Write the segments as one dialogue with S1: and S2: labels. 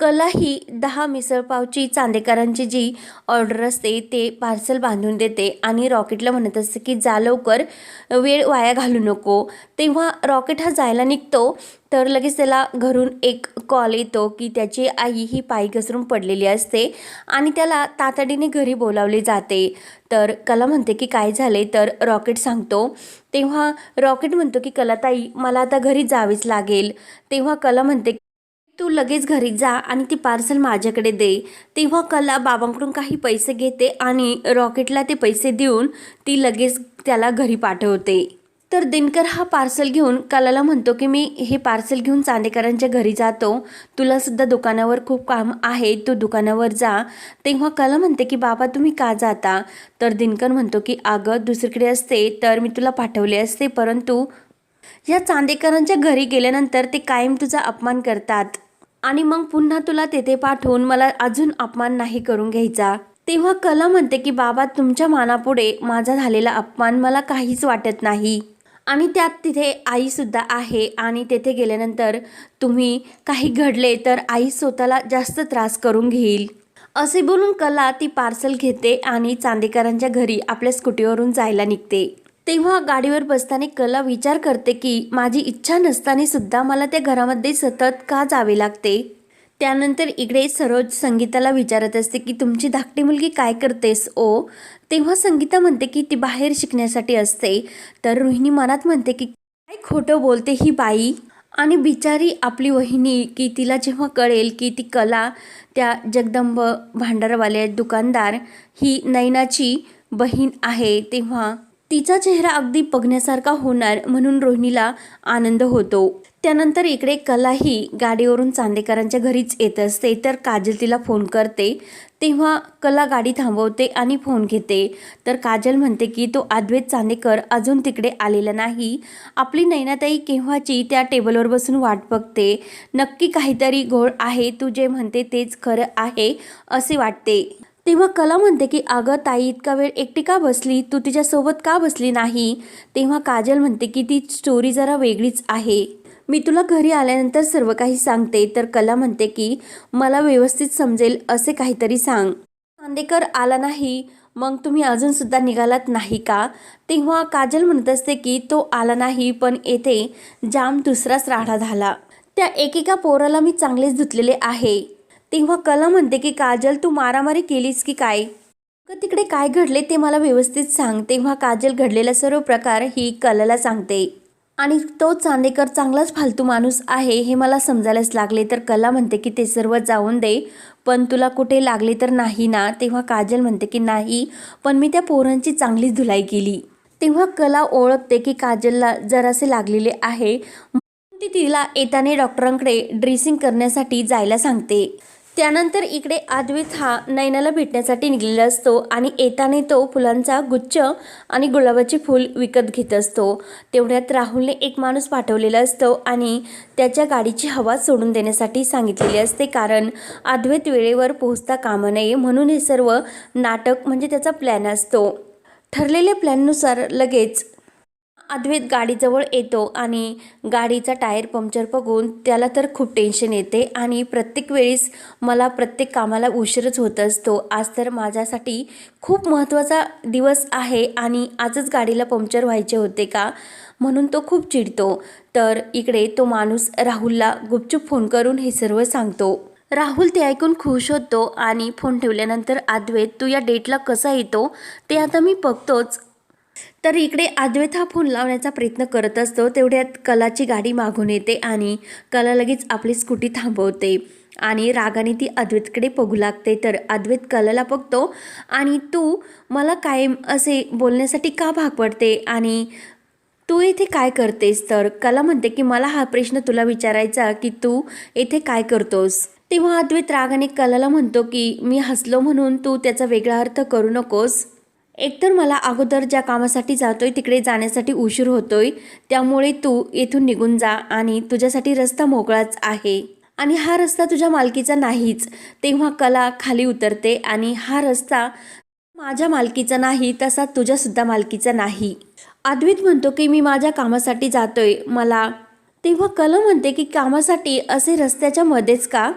S1: कला ही दहा मिसळपावची चांदेकरांची जी ऑर्डर असते ते पार्सल बांधून देते आणि रॉकेटला म्हणत असते की जा लवकर वेळ वाया घालू नको. तेव्हा रॉकेट हा जायला निघतो तर लगेच त्याला घरून एक कॉल येतो की त्याची आई ही पायी घसरून पडलेली असते आणि त्याला तातडीने घरी बोलावले जाते. तर कला म्हणते की काय झाले तर रॉकेट सांगतो. तेव्हा रॉकेट म्हणतो की कलाताई मला आता घरी जावेच लागेल. तेव्हा कला म्हणते तू लगेच घरी जा आणि ती पार्सल माझ्याकडे दे. तेव्हा कला बाबांकडून काही पैसे घेते आणि रॉकेटला ते पैसे देऊन ती लगेच त्याला घरी पाठवते. तर दिनकर हा पार्सल घेऊन कलाला म्हणतो की मी हे पार्सल घेऊन चांदेकरांच्या घरी जातो. तुलासुद्धा दुकानावर खूप काम आहे. तू दुकानावर जा. तेव्हा कला म्हणते की बाबा तुम्ही का जाता? तर दिनकर म्हणतो की अगं दुसरीकडे असते तर मी तुला पाठवले असते परंतु या चांदेकरांच्या घरी गेल्यानंतर ते कायम तुझा अपमान करतात. आणि मग पुन्हा तुला तेथे पाठवून मला अजून अपमान नाही करून घ्यायचा. तेव्हा कला म्हणते की बाबा तुमच्या मानापुढे माझा झालेला अपमान मला काहीच वाटत नाही. आणि त्यात तिथे आईसुद्धा आहे आणि तेथे गेल्यानंतर तुम्ही काही घडले तर आई स्वतःला जास्त त्रास करून घेईल. असे बोलून कला ती पार्सल घेते आणि चांदेकरांच्या घरी आपल्या स्कूटीवरून जायला निघते. तेव्हा गाडीवर बसताना कला विचार करते की माझी इच्छा नसताना सुद्धा मला त्या घरामध्ये सतत का जावे लागते? त्यानंतर इकडे सरोज संगीताला विचारत असते की तुमची धाकटी मुलगी काय करतेस ओ? तेव्हा संगीता म्हणते की ती बाहेर शिकण्यासाठी असते. तर रोहिणी मनात म्हणते की काय खोटं बोलते ही बाई? आणि बिचारी आपली वहिनी की तिला जेव्हा कळेल की ती कला त्या जगदंब भांडारवाले दुकानदार ही नैनाची बहीण आहे तेव्हा तिचा चेहरा अगदी बघण्यासारखा होणार म्हणून रोहिणीला आनंद होतो. त्यानंतर इकडे कलाही गाडीवरून चांदेकरांच्या घरीच येत असते. तर काजल तिला फोन करते. तेव्हा कला गाडी थांबवते आणि फोन घेते. तर काजल म्हणते की तो अद्वैत चांदेकर अजून तिकडे आलेला नाही. आपली नैनाताई केव्हाची त्या टेबलवर बसून वाट बघते? नक्की काहीतरी घोळ आहे. तू जे म्हणते तेच खरं आहे असे वाटते. तेव्हा कला म्हणते की अगं ताई इतका वेळ एकटी का बसली? तू तिच्यासोबत का बसली नाही? तेव्हा काजल म्हणते की ती स्टोरी जरा वेगळीच आहे. मी तुला घरी आल्यानंतर सर्व काही सांगते. तर कला म्हणते की मला व्यवस्थित समजेल असे काहीतरी सांग. खांदेकर आला नाही. मग तुम्ही अजूनसुद्धा निघालात नाही का? तेव्हा काजल म्हणत असते की तो आला नाही पण येथे जाम दुसराच राडा झाला. त्या एकेका पोराला मी चांगलेच धुतलेले आहे. तेव्हा कला म्हणते की काजल तू मारामारी केलीस की काय? का तिकडे काय घडले ते मला व्यवस्थित सांग. तेव्हा काजल घडलेला सर्व प्रकार ही कलाला सांगते. आणि तो चांदेकर चांगलाच फालतू माणूस आहे हे मला समजायलाच लागले. तर कला म्हणते की ते सर्व जाऊन दे. पण तुला कुठे लागले तर नाही ना. तेव्हा काजल म्हणते की नाही पण मी त्या पोरांची चांगलीच धुलाई केली. तेव्हा कला ओळखते की काजलला जरासे लागलेले आहे. ती तिला येताने डॉक्टरांकडे ड्रेसिंग करण्यासाठी जायला सांगते. त्यानंतर इकडे आद्वित हा नैनाला भेटण्यासाठी निघलेला असतो आणि येताने तो फुलांचा गुच्छ आणि गुलाबाचे फूल विकत घेत असतो. तेवढ्यात राहुलने एक माणूस पाठवलेला असतो आणि त्याच्या गाडीची हवा सोडून देण्यासाठी सांगितलेली असते कारण अद्वैत वेळेवर पोहोचता कामा नये म्हणून हे सर्व नाटक म्हणजे त्याचा प्लॅन असतो. ठरलेल्या प्लॅननुसार लगेच अद्वैत गाडीजवळ येतो आणि गाडीचा टायर पंक्चर बघून त्याला तर खूप टेन्शन येते आणि प्रत्येक वेळेस मला प्रत्येक कामाला उशीरच होत असतो. आज तर माझ्यासाठी खूप महत्त्वाचा दिवस आहे आणि आजच गाडीला पंक्चर व्हायचे होते का? म्हणून तो खूप चिडतो. तर इकडे तो माणूस राहुलला गुपचूप फोन करून हे सर्व सांगतो. राहुल ते ऐकून खुश होतो आणि फोन ठेवल्यानंतर अद्वैत तू या डेटला कसा येतो? ते आता मी बघतोच. तर इकडे अद्वैत हा फोन लावण्याचा प्रयत्न करत असतो. तेवढ्यात कलाची गाडी मागून येते आणि कला लगेच आपली स्कूटी थांबवते आणि रागाने ती अद्वैतकडे बघू लागते. तर अद्वैत कलाला बघतो आणि तू मला कायम असे बोलण्यासाठी का भाग पडते आणि तू इथे काय करतेस? तर कला म्हणते की मला हा प्रश्न तुला विचारायचा की तू येथे काय करतोस? तेव्हा अद्वैत रागाने कलाला म्हणतो की मी हसलो म्हणून तू त्याचा वेगळा अर्थ करू नकोस. एकतर मला अगोदर ज्या कामासाठी जातोय तिकडे जाण्यासाठी उशीर होतोय त्यामुळे तू येथून निघून जा आणि तुझ्यासाठी रस्ता मोकळाच आहे. आणि हा रस्ता तुझ्या मालकीचा नाहीच. तेव्हा कला खाली उतरते आणि हा रस्ता माझ्या मालकीचा नाही तसा तुझ्यासुद्धा मालकीचा नाही. अद्वित म्हणतो की मी माझ्या कामासाठी जातोय. मला तेव्हा कला म्हणते की कामासाठी असे रस्त्याच्या मध्येच का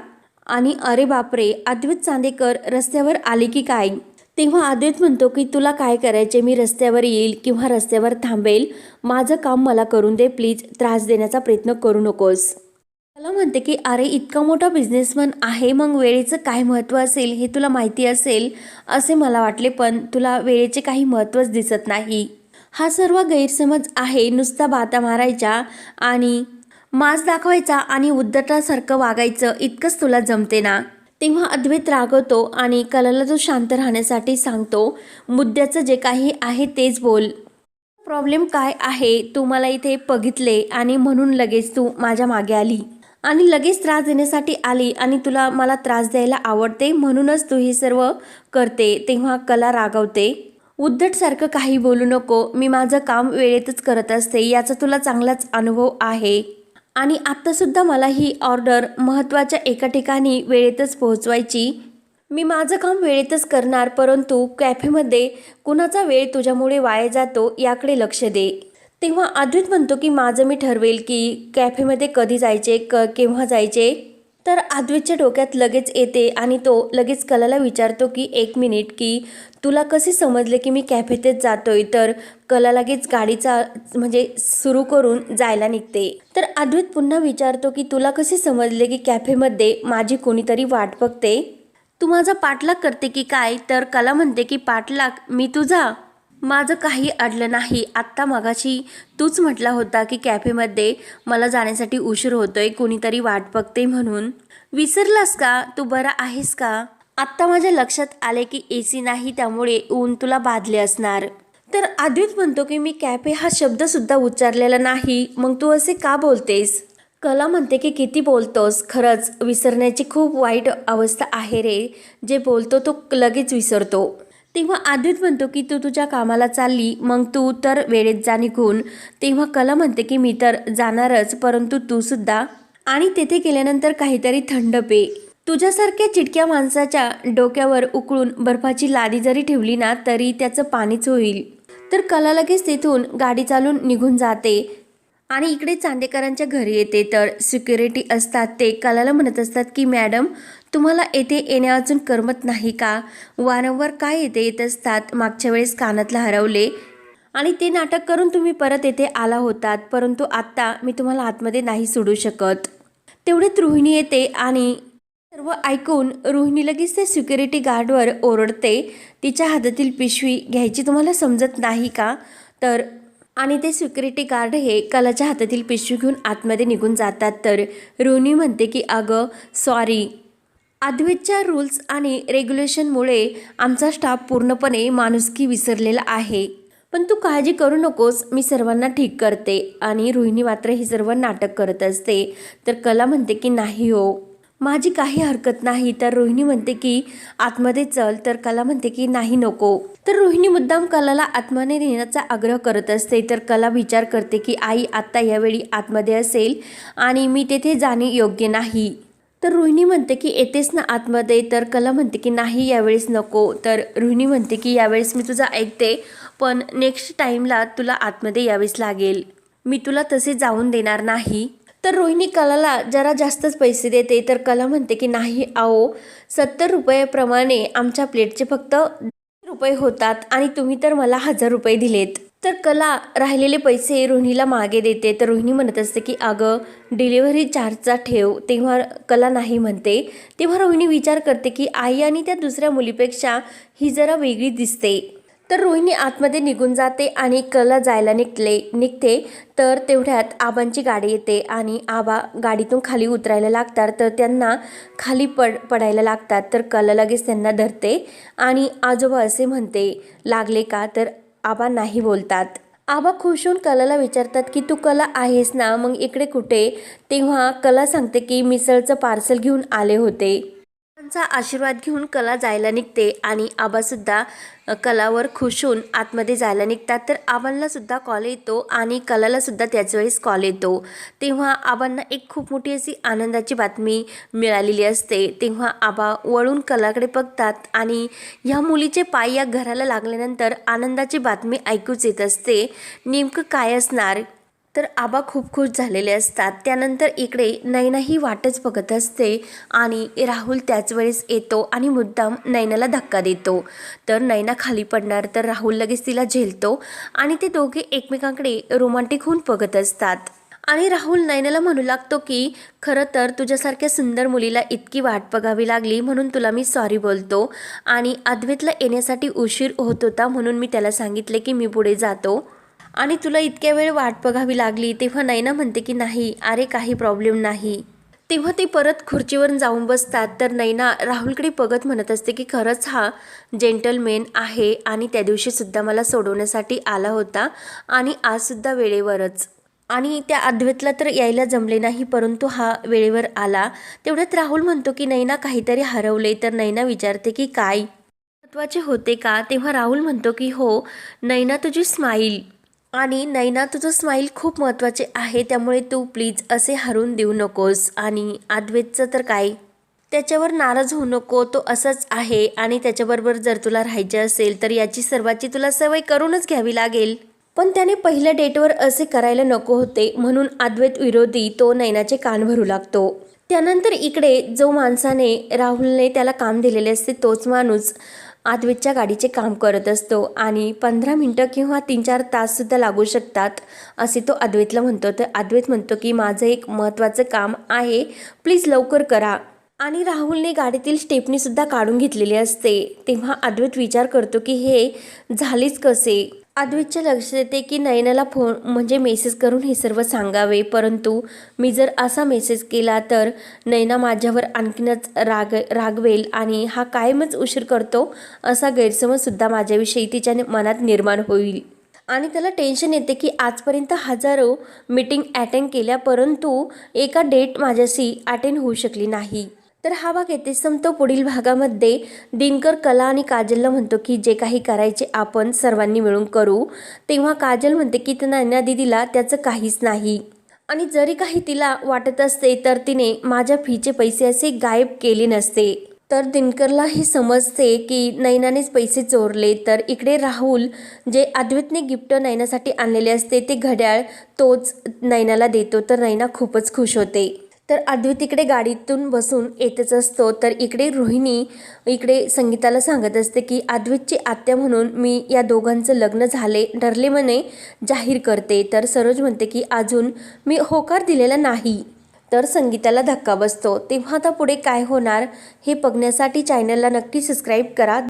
S1: आणि अरे बापरे! अद्वित चांदेकर रस्त्यावर आले की काय? तेव्हा अद्वैत म्हणतो की तुला काय करायचे मी रस्त्यावर येईल किंवा रस्त्यावर थांबेल? माझं काम मला करून दे प्लीज. त्रास देण्याचा प्रयत्न करू नकोस. मला म्हणते की अरे इतका मोठा बिझनेसमन आहे मग वेळेचं काय महत्त्व असेल? हे तुला माहिती असेल? असे मला वाटले पण तुला वेळेचे काही महत्त्वच दिसत नाही. हा सर्व गैरसमज आहे नुसता बाता मारायच्या आणि मास दाखवायचा आणि उद्धटासारखं वागायचं इतकंच तुला जमते ना? तेव्हा अद्वैत रागवतो आणि कलाला तो शांत राहण्यासाठी सांगतो मुद्द्याचं जे काही आहे तेच बोल. प्रॉब्लेम काय आहे? तू मला इथे बघितले आणि म्हणून लगेच तू माझ्या मागे आली. आणि लगेच त्रास देण्यासाठी आली आणि तुला मला त्रास द्यायला आवडते म्हणूनच तू हे सर्व करते तेव्हा कला रागवते. उद्धटसारखं काही बोलू नको मी माझं काम वेळेतच करत असते याचा तुला चांगलाच अनुभव आहे. आणि आत्तासुद्धा मला ही ऑर्डर महत्त्वाच्या एका ठिकाणी वेळेतच पोहोचवायची. मी माझं काम वेळेतच करणार परंतु कॅफेमध्ये कुणाचा वेळ तुझ्यामुळे वाया जातो याकडे लक्ष दे. तेव्हा अद्वित म्हणतो की माझं मी ठरवेल की कॅफेमध्ये कधी जायचे क केव्हा जायचे? तर अद्वैतच्या डोक्यात लगेच येते आणि तो लगेच कलाला विचारतो की एक मिनिट की तुला कसे समजले की मी कॅफेतच जातोय? तर कला लगेच गाडीचा म्हणजे सुरू करून जायला निघते. तर अद्वैत पुन्हा विचारतो की तुला कसे समजले की कॅफेमध्ये माझी कोणीतरी वाट बघते? तू माझा पाठलाग करते की काय? तर कला म्हणते की पाठलाग मी तुझा माझं काही अडलं नाही. आत्ता मगाशी तूच म्हटला होता की कॅफेमध्ये मला जाण्यासाठी उशीर होतोय कोणीतरी वाट बघते म्हणून. विसरलास का? तू बरा आहेस का? आत्ता माझ्या लक्षात आले की ए सी नाही त्यामुळे ऊन तुला बाधले असणार. तर आधीच म्हणतो की मी कॅफे हा शब्दसुद्धा उच्चारलेला नाही. मग तू असे का बोलतेस? कला म्हणते की किती बोलतोस? खरंच विसरण्याची खूप वाईट अवस्था आहे रे. जे बोलतो तो लगेच विसरतो. तेव्हा आदित म्हणतो की तू तुझ्या कामाला चालली मग तू तर वेळेत जा निघून. तेव्हा कला म्हणते की मी तर जाणारच परंतु तू सुद्धा. आणि तेथे गेल्यानंतर काहीतरी थंड पे. तुझ्यासारख्या चिटक्या माणसाच्या डोक्यावर उकळून बर्फाची लादी जरी ठेवली ना तरी त्याचं पाणीच होईल. तर कला लगेच तिथून गाडी चालून निघून जाते. आणि इकडे चांदेकरांच्या घरी येते. तर सिक्युरिटी असतात ते. कलाला म्हणत असतात की मॅडम तुम्हाला येथे येण्या अजून करमत नाही का? वारंवार काय येते येत असतात? मागच्या वेळेस कानातला हरवले. आणि ते नाटक करून तुम्ही परत येथे आला होतात परंतु आत्ता मी तुम्हाला आतमध्ये नाही सोडू शकत. तेवढ्यात रोहिणी येते आणि सर्व ऐकून रोहिणी लगेच त्या सिक्युरिटी गार्डवर ओरडते. तिच्या हातातील पिशवी घ्यायची तुम्हाला समजत नाही का? तर आणि ते सिक्युरिटी गार्ड हे कलाच्या हातातील पिशवी घेऊन आतमध्ये निघून जातात. तर रोहिणी म्हणते की अगं सॉरी अद्वैतच्या रूल्स आणि रेग्युलेशनमुळे आमचा स्टाफ पूर्णपणे माणुसकी विसरलेला आहे. पण तू काळजी करू नकोस मी सर्वांना ठीक करते आणि रोहिणी मात्र हे सर्व नाटक करत असते. तर कला म्हणते की नाही हो. माझी काही हरकत नाही तर रोहिणी म्हणते की आतमध्ये चल तर कला म्हणते की नाही नको. तर रोहिणी मुद्दाम कलाला आत्माने नेण्याचा आग्रह करत असते तर कला विचार करते की आई आत्ता यावेळी आतमध्ये असेल आणि मी तेथे जाणे योग्य नाही. तर रोहिणी म्हणते की येतेस ना आतमध्ये तर कला म्हणते की नाही यावेळेस नको. तर रोहिणी म्हणते की यावेळेस मी तुझा ऐकते पण नेक्स्ट टाईमला तुला आतमध्ये यावेळेस लागेल. मी तुला तसे जाऊन देणार नाही. तर रोहिणी कलाला जरा जास्तच पैसे देते तर कला म्हणते की नाही आओ. सत्तर रुपयाप्रमाणे आमच्या प्लेटचे फक्त रुपये होतात आणि तुम्ही तर मला हजार रुपये दिलेत. तर कला राहिलेले पैसे रोहिणीला मागे देते. तर रोहिणी म्हणत असते की अगं डिलिव्हरी चार्जचा ठेव. तेव्हा कला नाही म्हणते. तेव्हा रोहिणी विचार करते की आई आणि त्या दुसऱ्या मुलीपेक्षा ही जरा वेगळी दिसते. तर रोहिणी आतमध्ये निघून जाते आणि कला जायला निघले निघते. तर तेवढ्यात आबांची गाडी येते आणि आबा गाडीतून खाली उतरायला लागतात. तर त्यांना खाली पड पडायला लागतात. तर कला लगेच त्यांना धरते आणि आजोबा असे म्हणते लागले का? तर आबा नाही बोलतात. आबा खुश होऊन कलाला विचारतात की तू कला आहेस ना? मग इकडे कुठे? तेव्हा कला सांगते की मिसळचं पार्सल घेऊन आले होते. आबांचा आशीर्वाद घेऊन कला जायला निघते आणि आबासुद्धा कलावर खुश होऊन आतमध्ये जायला निघतात. तर आबांनासुद्धा कॉल येतो आणि कलालासुद्धा त्याच वेळेस कॉल येतो. तेव्हा आबांना एक खूप मोठी अशी आनंदाची बातमी मिळालेली असते. तेव्हा आबा वळून कलाकडे बघतात आणि ह्या मुलीचे पाय या घराला लागल्यानंतर आनंदाची बातमी ऐकूच येत असते. नेमकं काय असणार? तर आबा खूप खुश झालेले असतात. त्यानंतर इकडे नैना ही वाटच बघत असते आणि राहुल त्याच वेळेस येतो आणि मुद्दाम नैनाला धक्का देतो. तर नैना खाली पडणार तर राहुल लगेच तिला झेलतो आणि ते दोघे एकमेकांकडे रोमांटिक होऊन बघत असतात. आणि राहुल नैनाला म्हणू लागतो की खरं तर तुझ्यासारख्या सुंदर मुलीला इतकी वाट बघावी लागली म्हणून तुला मी सॉरी बोलतो आणि अद्वैतला येण्यासाठी उशीर होत होता म्हणून मी त्याला सांगितले की मी पुढे जातो. आणि तुला इतक्या वेळ वाट बघावी लागली तेव्हा नैना म्हणते की नाही अरे काही प्रॉब्लेम नाही. तेव्हा ते परत खुर्चीवर जाऊन बसतात तर नैना राहुलकडे बघत म्हणत असते की खरंच हा जेंटलमेन आहे आणि त्या दिवशीसुद्धा मला सोडवण्यासाठी आला होता आणि आजसुद्धा वेळेवरच. आणि त्या अद्वैतला तर यायला जमले नाही परंतु हा वेळेवर आला. तेवढ्यात राहुल म्हणतो की नैना काहीतरी हरवले तर नैना विचारते की काय? महत्त्वाचे होते का? तेव्हा राहुल म्हणतो की हो नैना तुझी स्माईल आणि नैना तुझं स्माईल खूप महत्त्वाचे आहे त्यामुळे तू प्लीज असे हरून देऊ नकोस. आणि अद्वैतचं तर काय? त्याच्यावर नाराज होऊ नको तो असंच आहे. आणि त्याच्याबरोबर जर तुला राहायचे असेल तर याची सर्वाची तुला सवय करूनच घ्यावी लागेल. पण त्याने पहिल्या डेटवर असे करायला नको होते म्हणून अद्वैत विरोधी तो नैनाचे कान भरू लागतो. त्यानंतर इकडे जो माणसाने राहुलने त्याला काम दिलेले असते तोच माणूस अद्वैतच्या गाडीचे काम करत असतो आणि पंधरा मिनटं किंवा तीन चार ताससुद्धा लागू शकतात असे तो अद्वैतला म्हणतो. तर अद्वैत म्हणतो की माझं एक महत्त्वाचं काम आहे. प्लीज लवकर करा. आणि राहुलने गाडीतील स्टेपनीसुद्धा काढून घेतलेली असते. तेव्हा अद्वैत विचार करतो की हे झालेच कसे? अद्वैतच्या लक्षात येते की नयनाला फोन म्हणजे मेसेज करून हे सर्व सांगावे. परंतु मी जर असा मेसेज केला तर नयना माझ्यावर आणखीनच राग रागवेल आणि हा कायमच उशीर करतो असा गैरसमजसुद्धा माझ्याविषयी तिच्या मनात निर्माण होईल. आणि त्याला टेन्शन येते की आजपर्यंत हजारो मीटिंग अटेंड केल्या परंतु एका डेट माझ्याशी अटेंड होऊ शकली नाही. तर हा भाग येथे संपतो. पुढील भागामध्ये दिनकर कला आणि काजलला म्हणतो की जे काही करायचे आपण सर्वांनी मिळून करू. तेव्हा काजल म्हणते की नैना दिदीला त्याचं काहीच नाही. आणि जरी काही तिला वाटत असते तर तिने माझ्या फीचे पैसे असे गायब केले नसते. तर दिनकरला हे समजते की नैनानेच पैसे चोरले. तर इकडे राहुल जे अद्वैतने गिफ्ट नैनासाठी आणलेले असते ते घड्याळ तोच नैनाला देतो. तर नैना खूपच खुश होते. तर अद्वैत इकडे गाडीतून बसून येतच असतो. तर इकडे रोहिणी इकडे संगीताला सांगत असते की अद्वैतची आत्या म्हणून मी या दोघांचं लग्न झाले ठरले म्हणे जाहीर करते. तर सरोज म्हणते की अजून मी होकार दिलेला नाही. तर संगीताला धक्का बसतो. तेव्हा आता पुढे काय होणार हे बघण्यासाठी चॅनलला नक्की सबस्क्राईब करा.